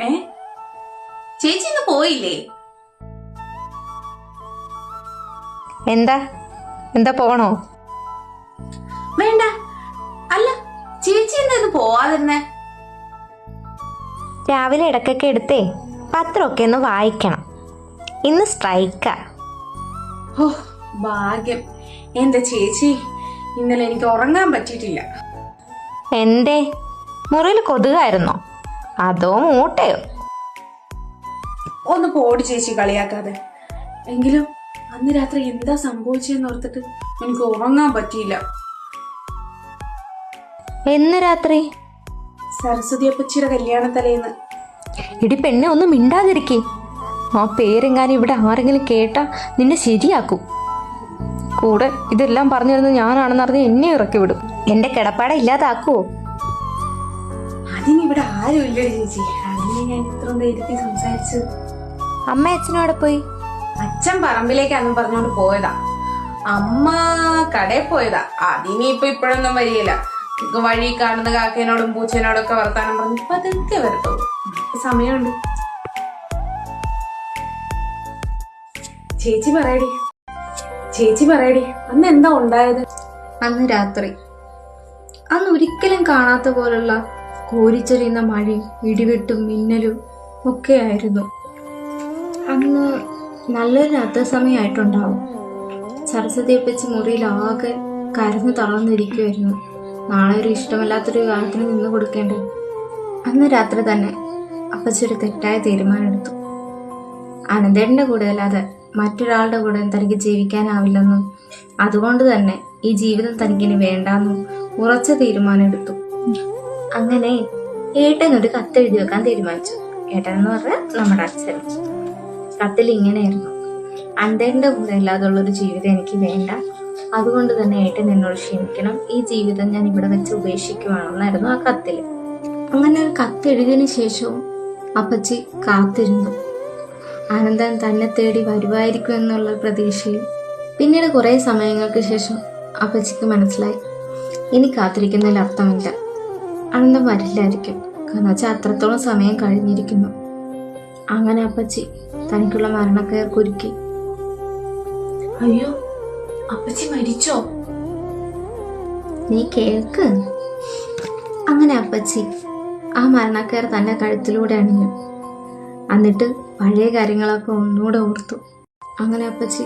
ഏ? ചേച്ചി ഇന്ന് പോയില്ലേ? എന്താ? എന്താ പോണോ? വേണ്ട. അല്ല ചേച്ചി ഇന്ന് ഇത് പോവാതിരുന്നേ? രാവിലെ ഇടക്കൊക്കെ എടുത്തേ പത്രമൊക്കെ ഒന്ന് വായിക്കണം. ഇന്ന് സ്ട്രൈക്കാ. ഓ ഭാഗ്യം. എന്താ ചേച്ചി? ഇന്നലെ എനിക്ക് ഉറങ്ങാൻ പറ്റിയിട്ടില്ല. എന്തേ? മുറിയിൽ കൊതുകായിരുന്നോ? അതോ മൂട്ടയോ? ഒന്ന് പോടി ചേച്ചി കളിയാക്കാതെ. എങ്കിലും അന്ന് രാത്രി എന്താ സംഭവിച്ചെന്ന് ഓർത്തിട്ട് എനിക്ക് ഉറങ്ങാൻ പറ്റിയില്ല. എന്ന് രാത്രി? സരസ്വതി അപ്പച്ചിയുടെ കല്യാണ തലേന്ന്. ഇടി പെണ്ണെ ഒന്ന് മിണ്ടാതിരിക്കേ. ആ പേരെങ്ങാനും ഇവിടെ ആരെങ്കിലും കേട്ടാ നിന്നെ ശരിയാക്കും. കൂടെ ഇതെല്ലാം പറഞ്ഞു തരുന്നത് ഞാനാണെന്നറിഞ്ഞ് എന്നെ ഇറക്കി വിടും എന്റെ കിടപ്പാട ഇല്ലാതാക്കുവോ? അതിനിവിടെ ആരുമില്ല ചേച്ചി. അതിനെ ഞാൻ ഇത്ര ധൈര്യത്തിൽ സംസാരിച്ചു. അമ്മ അച്ഛനോടെ പോയി? അച്ഛൻ പറമ്പിലേക്കാന്നും പറഞ്ഞോണ്ട് പോയതാ. അമ്മ കടയിൽ പോയതാ. അതിനി ഇപ്പൊ ഇപ്പോഴൊന്നും വരികയില്ല. വഴി കാണുന്ന കാക്കേനോടും പൂച്ചേനോടും ഒക്കെ വർത്താനം പറഞ്ഞു ഇപ്പൊ അതൊക്കെ വരത്തുള്ളൂ സമയമുണ്ട്. ചേച്ചി പറയടി. ചേച്ചി പറയടി. അന്ന് എന്താ ഉണ്ടായത്? അന്ന് രാത്രി. അന്ന് ഒരിക്കലും കാണാത്ത പോലുള്ള കോരിച്ചൊരിയുന്ന മഴയും ഇടിവെട്ടും മിന്നലും ഒക്കെയായിരുന്നു. അന്ന് നല്ലൊരു രാത്രി സമയമായിട്ടുണ്ടാവും സരസ്വതിയെ വെച്ച് മുറിയിൽ ആകെ കരഞ്ഞു തളർന്നിരിക്കുമായിരുന്നു നാളെ ഒരു ഇഷ്ടമല്ലാത്തൊരു കാര്യത്തിന് നിന്ന് കൊടുക്കേണ്ടത് അന്ന് രാത്രി തന്നെ അപ്പച്ചി ഒരു തെറ്റായ തീരുമാനമെടുത്തു. അനന്തേട്ടന്റെ കൂടെ അല്ലാതെ മറ്റൊരാളുടെ കൂടെ തനിക്ക് ജീവിക്കാനാവില്ലെന്നും അതുകൊണ്ട് തന്നെ ഈ ജീവിതം തനിക്കിനി വേണ്ടാന്നും ഉറച്ച തീരുമാനം എടുത്തു അങ്ങനെ ഏട്ടൻ ഒരു കത്ത് എഴുതി വെക്കാൻ തീരുമാനിച്ചു. ഏട്ടൻ എന്ന് പറഞ്ഞാൽ നമ്മുടെ അച്ഛൻ. കത്തിൽ ഇങ്ങനെയായിരുന്നു. അണ്ടേന്റെ കൂടെ അല്ലാതുള്ള ഒരു ജീവിതം എനിക്ക് വേണ്ട. അതുകൊണ്ട് തന്നെ ഏട്ടൻ എന്നോട് ക്ഷമിക്കണം. ഈ ജീവിതം ഞാൻ ഇവിടെ വെച്ച് ഉപേക്ഷിക്കുവാണെന്നായിരുന്നു ആ കത്തിൽ. അങ്ങനെ ഒരു കത്ത് എഴുതിയതിനു ശേഷവും അപ്പച്ചി കാത്തിരുന്നു. ആനന്ദൻ തന്നെ തേടി വരുമായിരിക്കും എന്നുള്ള പ്രതീക്ഷയിൽ പിന്നീട് കുറേ സമയങ്ങൾക്ക് ശേഷം അപ്പച്ചിക്ക് മനസ്സിലായി. ഇനി കാത്തിരിക്കുന്നതിൽ അർത്ഥമില്ല. അനന്തം വരില്ലായിരിക്കും. കാരണം വെച്ചാൽ അത്രത്തോളം സമയം കഴിഞ്ഞിരിക്കുന്നു. അങ്ങനെ അപ്പച്ചി തനിക്കുള്ള മരണക്കയർ കുരുക്കി. അയ്യോ അപ്പച്ചി മരിച്ചോ? നീ കേൾക്ക് അങ്ങനെ അപ്പച്ചി ആ മരണക്കയർ തന്നെ കഴുത്തിലൂടെ അണിഞ്ഞു. എന്നിട്ട് പഴയ കാര്യങ്ങളൊക്കെ ഒന്നുകൂടെ ഓർത്തു. അങ്ങനെ അപ്പച്ചി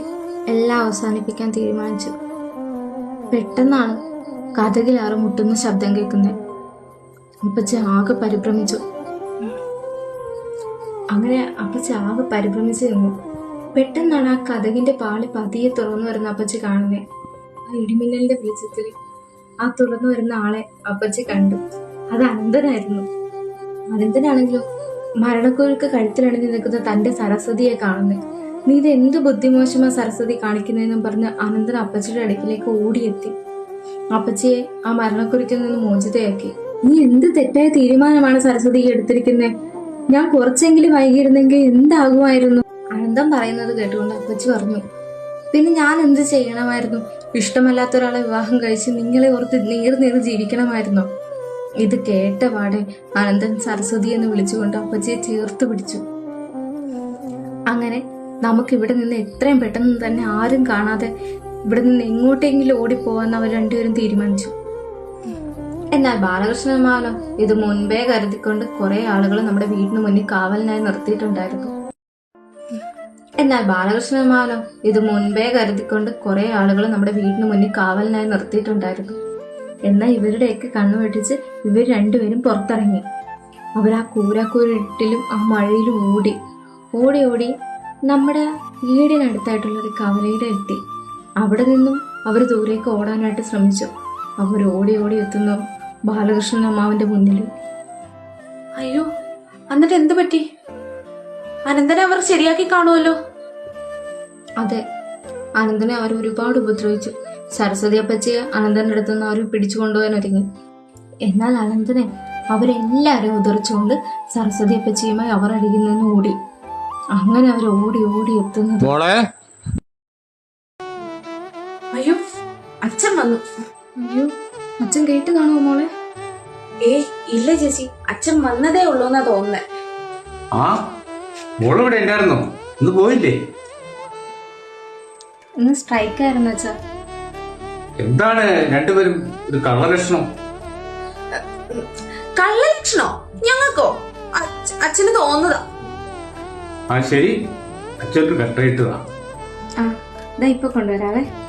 എല്ലാം അവസാനിപ്പിക്കാൻ തീരുമാനിച്ചു. പെട്ടെന്നാണ് കഥകിലാറ് മുട്ടുന്ന ശബ്ദം കേൾക്കുന്നത് അപ്പച്ചി ആകെ പരിഭ്രമിച്ചു. അങ്ങനെ അപ്പച്ച ആകെ പരിഭ്രമിച്ചു നിന്നു പെട്ടെന്നാണ് ആ കഥകിന്റെ പാളി പതിയെ തുറന്നു വരുന്ന അപ്പച്ച കാണുന്നത് ആ ഇടിമിന്നലിന്റെ വെളിച്ചത്തിൽ ആ തുറന്നു വരുന്ന ആളെ അപ്പച്ചി കണ്ടു. അത് അനന്തനായിരുന്നു. അനന്തനാണെങ്കിലും മരണക്കുരുക്ക് കഴുത്തിലണിഞ്ഞു നിൽക്കുന്ന തന്റെ സരസ്വതിയെ കാണുന്നത് നീ ഇത് എന്ത് ബുദ്ധിമോശമാ സരസ്വതി കാണിക്കുന്നതെന്നും പറഞ്ഞ് അനന്തൻ അപ്പച്ചിയുടെ അടുക്കിലേക്ക് ഓടിയെത്തി. അപ്പച്ചിയെ ആ മരണക്കുരുക്കിൽ നിന്ന് മോചിതയാക്കി. നീ എന്ത് തെറ്റായ തീരുമാനമാണ് സരസ്വതി എടുത്തിരിക്കുന്നത് ഞാൻ കുറച്ചെങ്കിലും വൈകിയിരുന്നെങ്കിൽ എന്താകുമായിരുന്നു? അനന്തം പറയുന്നത് കേട്ടുകൊണ്ട് അപ്പച്ചി പറഞ്ഞു പിന്നെ ഞാൻ എന്ത് ചെയ്യണമായിരുന്നു? ഇഷ്ടമല്ലാത്ത ഒരാളെ വിവാഹം കഴിച്ച് നിങ്ങളെ ഓർത്ത് നീർ നീർ ജീവിക്കണമായിരുന്നു? ഇത് കേട്ട പാടെ അനന്തൻ സരസ്വതി എന്ന് വിളിച്ചുകൊണ്ട് അപ്പച്ചിയെ ചേർത്ത് പിടിച്ചു. അങ്ങനെ നമുക്ക് ഇവിടെ നിന്ന് എത്രയും പെട്ടെന്ന് തന്നെ ആരും കാണാതെ ഇവിടെ നിന്ന് എങ്ങോട്ടെങ്കിലും ഓടിപ്പോവാൻ അവർ രണ്ടുപേരും തീരുമാനിച്ചു. എന്നാൽ ബാലകൃഷ്ണൻ മാനോ ഇത് മുൻപേ കരുതിക്കൊണ്ട് കുറെ ആളുകൾ നമ്മുടെ വീടിന് മുന്നിൽ കാവലിനായി നിർത്തിയിട്ടുണ്ടായിരുന്നു. എന്നാൽ ബാലകൃഷ്ണൻ മാനോ ഇത് മുൻപേ കരുതിക്കൊണ്ട് കുറെ ആളുകൾ നമ്മുടെ വീടിന് മുന്നിൽ കാവലിനായി നിർത്തിയിട്ടുണ്ടായിരുന്നു. എന്നാൽ ഇവരുടെയൊക്കെ കണ്ണു വെട്ടിച്ച് ഇവർ രണ്ടുപേരും പുറത്തിറങ്ങി. അവർ ആ കൂരാക്കൂരിട്ടിലും ആ മഴയിലും ഓടി ഓടി ഓടി നമ്മുടെ വീടിനടുത്തായിട്ടുള്ള ഒരു കവലയുടെ എത്തി അവിടെ നിന്നും അവർ ദൂരേക്ക് ഓടാനായിട്ട് ശ്രമിച്ചു. അവർ ഓടി ഓടി എത്തുന്നു. ബാലകൃഷ്ണൻ അമ്മാവിന്റെ മുന്നിൽ അയ്യോ എന്നിട്ട് എന്ത് പറ്റി? അനന്തനെ അവർ ശരിയാക്കി കാണുമല്ലോ? അതെ അനന്തനെ അവർ ഒരുപാട് ഉപദ്രവിച്ചു. സരസ്വതി അപ്പച്ചയെ അനന്തന്റെ അടുത്ത് നിന്ന് അവർ പിടിച്ചു കൊണ്ടുപോകാൻ ഒരുങ്ങി. എന്നാൽ അനന്തനെ അവരെല്ലാവരും ഉദർച്ചുകൊണ്ട് സരസ്വതി അപ്പച്ചയുമായി അവർ അരികിൽ നിന്ന് ഓടി. അങ്ങനെ അവർ ഓടി ഓടി എത്തുന്നത്. മോളെ. അയ്യോ അച്ഛൻ വന്നു. അയ്യോ അച്ഛൻ കേട്ട് കാണുമോ മോളെ? ഏ ഇല്ല ചേച്ചി. അച്ഛൻ വന്നതേ ഉള്ളൂ എന്നാ തോന്നുന്നേ. ആ മോളിവിടെ ഉണ്ടായിരുന്നോ? ഇന്ന് പോയില്ലേ? ഇന്ന് സ്ട്രൈക്ക് ആയിരുന്നു അച്ഛാ. എന്താണ് രണ്ടുപേരും ഒരു കള്ളലക്ഷണം കള്ളലക്ഷണോ ഞങ്ങൾക്കോ? അച്ഛ- അച്ഛന് തോന്നുന്നതാ. ആ ശരി. അച്ഛനൊരു കട്ടയിട്ടതാ. ആ ഇതാ ഇപ്പൊ കൊണ്ടുവരാവേ.